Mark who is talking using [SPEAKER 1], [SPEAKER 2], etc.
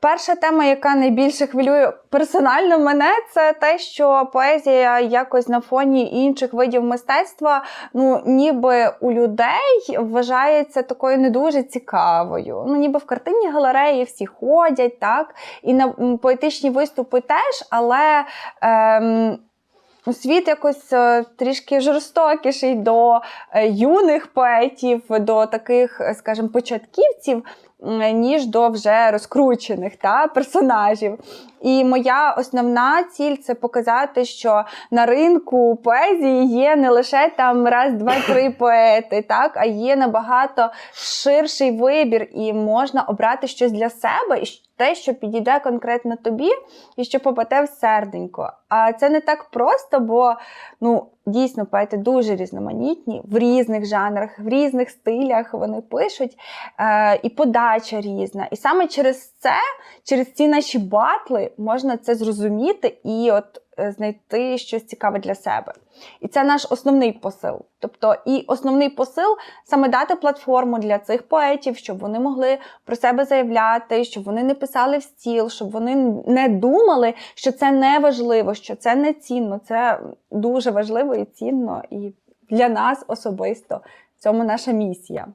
[SPEAKER 1] Перша тема, яка найбільше хвилює персонально мене, це те, що поезія якось на фоні інших видів мистецтва, ну ніби у людей вважається такою не дуже цікавою. Ну, ніби в картинні галереї всі ходять, так, і на поетичні виступи теж, але. Ем, Світ якось е, трішки жорстокіший до е, юних поетів, до таких, е, скажімо, початківців, ніж до вже розкручених та, персонажів. І моя основна ціль це показати, що на ринку поезії є не лише там раз, два, три поети, так, а є набагато ширший вибір, і можна обрати щось для себе, і те, що підійде конкретно тобі, і що попаде в серденько. А це не так просто, бо ну, дійсно поети дуже різноманітні в різних жанрах, в різних стилях вони пишуть, е, і подача різна. І саме через це, через ці наші батли, можна це зрозуміти і от знайти щось цікаве для себе. І це наш основний посил. Тобто, і основний посил саме дати платформу для цих поетів, щоб вони могли про себе заявляти, щоб вони не писали в стіл, щоб вони не думали, що це не важливо, що це не цінно. Це дуже важливо і цінно, і для нас особисто в цьому наша місія.